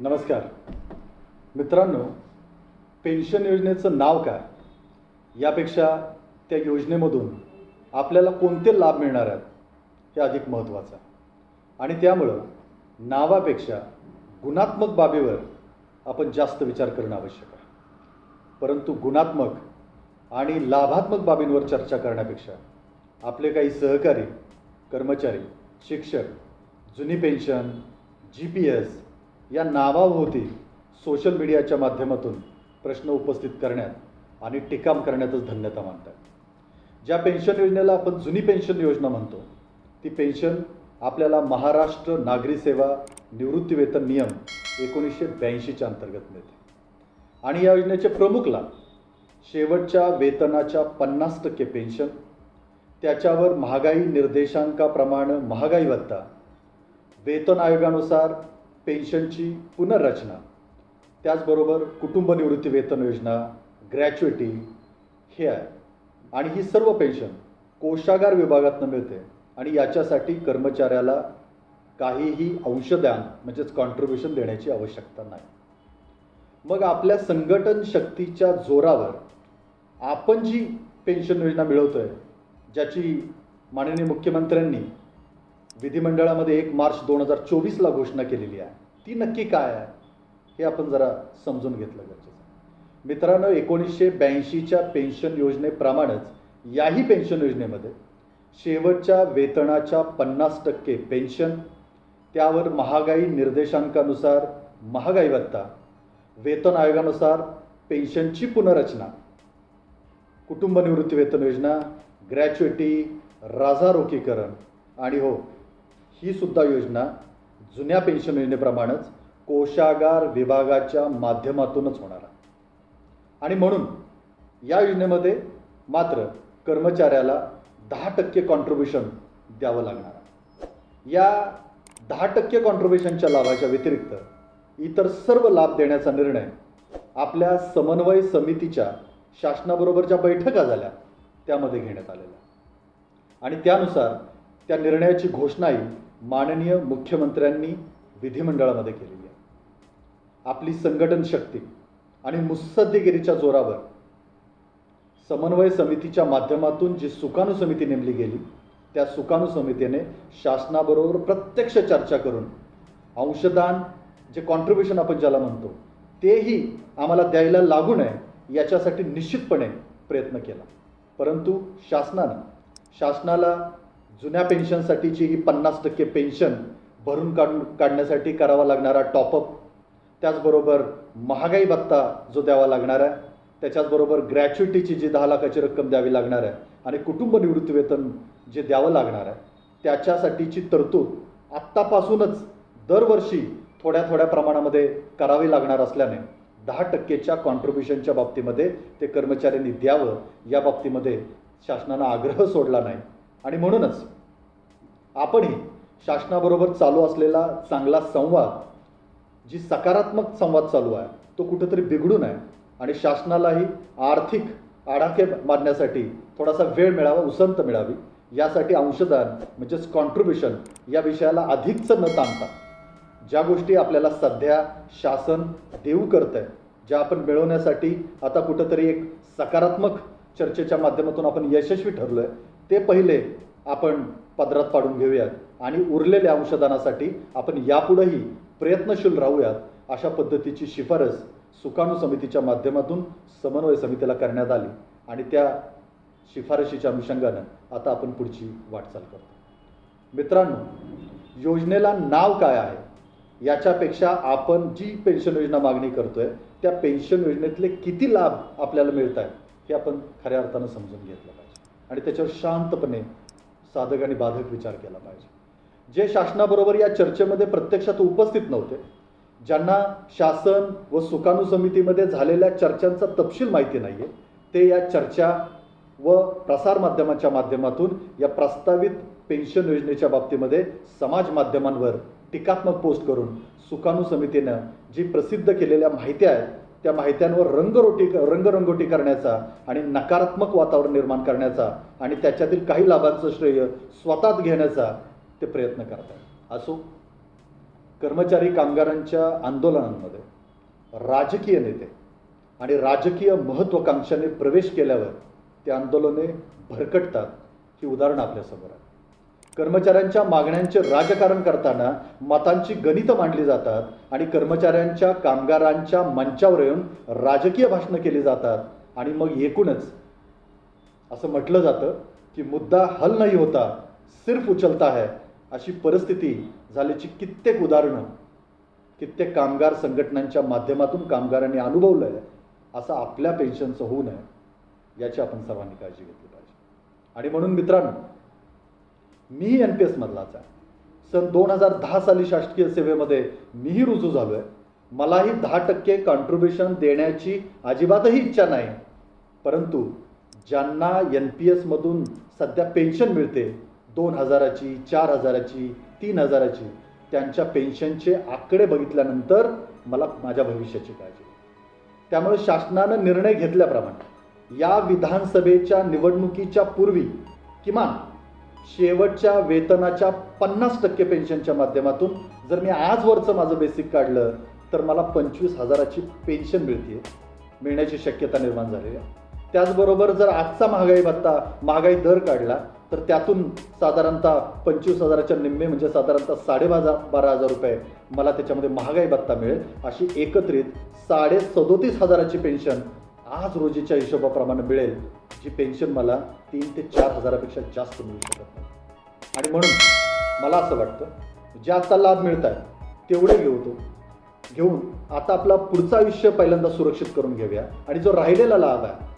नमस्कार. मित्रांनो पेन्शन योजनेचं नाव काय? यापेक्षा त्या योजनेमधून आपल्याला कोणते लाभ मिळणार आहेत हे अधिक महत्त्वाचं आहे. आणि त्यामुळं नावापेक्षा गुणात्मक बाबीवर आपण जास्त विचार करणं आवश्यक आहे. परंतु गुणात्मक आणि लाभात्मक बाबींवर चर्चा करण्यापेक्षा आपले काही सहकारी कर्मचारी शिक्षक जुनी पेन्शन जी पी एस या नावाभोवती सोशल मीडियाच्या माध्यमातून प्रश्न उपस्थित करण्यात आणि टिकाम करण्यातच धन्यता मानतात ज्या पेन्शन योजनेला आपण जुनी पेन्शन योजना म्हणतो ती पेन्शन आपल्याला महाराष्ट्र नागरी सेवा निवृत्तीवेतन नियम एकोणीसशे ब्याऐंशीच्या अंतर्गत मिळते. आणि या योजनेचे प्रमुख लाभ शेवटच्या वेतनाच्या पन्नास टक्के पेन्शन त्याच्यावर महागाई निर्देशांकाप्रमाणे महागाई भत्ता वेतन आयोगानुसार पेन्शनची पुनर्रचना. त्याचबरोबर कुटुंब निवृत्ती वेतन योजना ग्रॅच्युएटी हे आहे. आणि ही सर्व पेन्शन कोशागार विभागातनं मिळते. आणि याच्यासाठी कर्मचाऱ्याला काहीही अंशदान म्हणजेच कॉन्ट्रीब्युशन देण्याची आवश्यकता नाही. मग आपल्या संघटन शक्तीच्या जोरावर आपण जी पेन्शन योजना मिळवतो आहे ज्याची माननीय मुख्यमंत्र्यांनी विधिमंडळामध्ये एक मार्च दोन हजार चोवीसला घोषणा केलेली आहे. ती नक्की काय आहे हे आपण जरा समजून घेतलं गरजेचं मित्रांनो एकोणीसशे ब्याऐंशीच्या पेन्शन योजनेप्रमाणेच याही पेन्शन योजनेमध्ये शेवटच्या वेतनाच्या पन्नास टक्के पेन्शन त्यावर महागाई निर्देशांकानुसार महागाई भत्ता वेतन आयोगानुसार पेन्शनची पुनर्रचना कुटुंब निवृत्ती वेतन योजना ग्रॅच्युएटी राजारोकीकरण आणि हो ही सुद्धा योजना जुन्या पेन्शन योजनेप्रमाणेच कोशागार विभागाच्या माध्यमातूनच होणार आहे आणि म्हणून या योजनेमध्ये मात्र कर्मचाऱ्याला दहा टक्के कॉन्ट्रीब्युशन द्यावं लागणार आहे या दहा टक्के कॉन्ट्रीब्युशनच्या लाभाच्या व्यतिरिक्त इतर सर्व लाभ देण्याचा निर्णय आपल्या समन्वय समितीच्या शासनाबरोबर ज्या बैठका झाल्या त्यामध्ये घेण्यात आलेला आहे. आणि त्यानुसार त्या निर्णयाची घोषणाही माननीय मुख्यमंत्र्यांनी विधिमंडळामध्ये केलेली आहे. आपली संघटन शक्ती आणि मुत्सद्देगिरीच्या जोरावर समन्वय समितीच्या माध्यमातून जी सुकाणू समिती नेमली गेली त्या सुकाणू समितीने शासनाबरोबर प्रत्यक्ष चर्चा करून अंशदान जे कॉन्ट्रीब्युशन आपण ज्याला म्हणतो तेही आम्हाला द्यायला लागू नये याच्यासाठी निश्चितपणे प्रयत्न केला. परंतु शासनानं शासनाला जुन्या पेन्शनसाठीची ही पन्नास टक्के पेन्शन भरून काढून काढण्यासाठी करावा लागणारा टॉपअप त्याचबरोबर महागाई भत्ता जो द्यावा लागणार आहे त्याच्याचबरोबर ग्रॅच्युइटीची जी दहा लाखाची रक्कम द्यावी लागणार आहे आणि कुटुंब निवृत्तीवेतन जे द्यावं लागणार आहे त्याच्यासाठीची तरतूद आत्तापासूनच दरवर्षी थोड्या थोड्या प्रमाणामध्ये करावी लागणार असल्याने दहा टक्केच्या कॉन्ट्रीब्युशनच्या बाबतीमध्ये ते कर्मचाऱ्यांनी द्यावं या बाबतीमध्ये शासनानं आग्रह सोडला नाही. आणि म्हणूनच आपणही शासनाबरोबर चालू असलेला चांगला संवाद जी सकारात्मक संवाद चालू आहे तो कुठंतरी बिघडू नये आणि शासनालाही आर्थिक आडाखे मारण्यासाठी थोडासा वेळ मिळावा उसंत मिळावी यासाठी अंशदान म्हणजेच कॉन्ट्रीब्युशन या विषयाला अधिकचं न ताणता ज्या गोष्टी आपल्याला सध्या शासन देऊ करत आहे ज्या आपण मिळवण्यासाठी आता कुठंतरी एक सकारात्मक चर्चेच्या माध्यमातून आपण यशस्वी ठरलो आहे ते पहिले आपण पदरात पाडून घेऊयात आणि उरलेल्या अंशदानासाठी आपण यापुढेही प्रयत्नशील राहूयात अशा पद्धतीची शिफारस सुकाणू समितीच्या माध्यमातून समन्वय समितीला करण्यात आली आणि त्या शिफारशीच्या अनुषंगानं आता आपण पुढची वाटचाल करतो. मित्रांनो योजनेला नाव काय आहे? याच्यापेक्षा आपण जी पेन्शन योजना मागणी करतोय त्या पेन्शन योजनेतले किती लाभ आपल्याला मिळत आहेत हे आपण खऱ्या अर्थानं समजून घेतलं पाहिजे. आणि त्याच्यावर शांतपणे साधक आणि बाधक विचार केला पाहिजे. जे शासनाबरोबर या चर्चेमध्ये प्रत्यक्षात उपस्थित नव्हते ज्यांना शासन व सुकाणू समितीमध्ये झालेल्या चर्चांचा तपशील माहिती नाही आहे ते या चर्चा व प्रसारमाध्यमाच्या माध्यमातून या प्रस्तावित पेन्शन योजनेच्या बाबतीमध्ये समाज माध्यमांवर टीकात्मक पोस्ट करून सुकाणू समितीनं जी प्रसिद्ध केलेल्या माहिती आहेत त्या माहित्यांवर रंगरोटी रंगरंगोटी करण्याचा आणि नकारात्मक वातावरण निर्माण करण्याचा आणि त्याच्यातील काही लाभांचं श्रेय स्वतःच घेण्याचा ते प्रयत्न करतात. असो कर्मचारी कामगारांच्या आंदोलनांमध्ये राजकीय नेते आणि राजकीय महत्त्वाकांक्षाने प्रवेश केल्यावर ते आंदोलने भरकटतात. ही उदाहरणं आपल्यासमोर आहेत. कर्मचाऱ्यांच्या मागण्यांचे राजकारण करताना मतांची गणितं मांडली जातात आणि कर्मचाऱ्यांच्या कामगारांच्या मंचावर येऊन राजकीय भाषणं केली जातात. आणि मग एकूणच असं म्हटलं जातं की मुद्दा हल नाही होता सिर्फ उचलता है अशी परिस्थिती झाल्याची कित्येक उदाहरणं कित्येक कामगार संघटनांच्या माध्यमातून कामगारांनी अनुभवलं आहे. असं आपल्या पेन्शनचं होऊ नये याची आपण सर्वांनी काळजी घेतली पाहिजे. आणि म्हणून मित्रांनो मीही एन पी एसमधलाच आहे. सन दोन हजार दहा साली शासकीय सेवेमध्ये मीही रुजू झालो आहे मलाही दहा टक्के कॉन्ट्रीब्युशन देण्याची अजिबातही इच्छा नाही. परंतु ज्यांना एन पी एसमधून सध्या पेन्शन मिळते दोन हजाराची चार हजाराची तीन हजाराची त्यांच्या पेन्शनचे आकडे बघितल्यानंतर मला माझ्या भविष्याची काळजी त्यामुळे शासनानं निर्णय घेतल्याप्रमाणे या विधानसभेच्या निवडणुकीच्या पूर्वी किमान शेवटच्या वेतनाच्या पन्नास टक्के पेन्शनच्या माध्यमातून जर मी आजवरचं माझं बेसिक काढलं तर मला पंचवीस हजाराची पेन्शन मिळते मिळण्याची शक्यता निर्माण झालेली आहे. त्याचबरोबर जर आजचा महागाई भत्ता महागाई दर काढला तर त्यातून साधारणतः पंचवीस हजाराच्या निम्मे म्हणजे साधारणतः साडेबाजा बारा हजार रुपये मला त्याच्यामध्ये महागाई भत्ता मिळेल. अशी एकत्रित साडे सदोतीस हजाराची पेन्शन आज रोजीच्या हिशोबाप्रमाणे मिळेल जी पेन्शन मला तीन ते चार हजारापेक्षा जास्त मिळू शकत नाही. आणि म्हणून मला असं वाटतं जे आता लाभ मिळत आहेत तेवढे घेऊ तो. घेऊन आता आपला पुढचं आयुष्य पहिल्यांदा सुरक्षित करून घेऊया. आणि जो राहिलेला लाभ आहे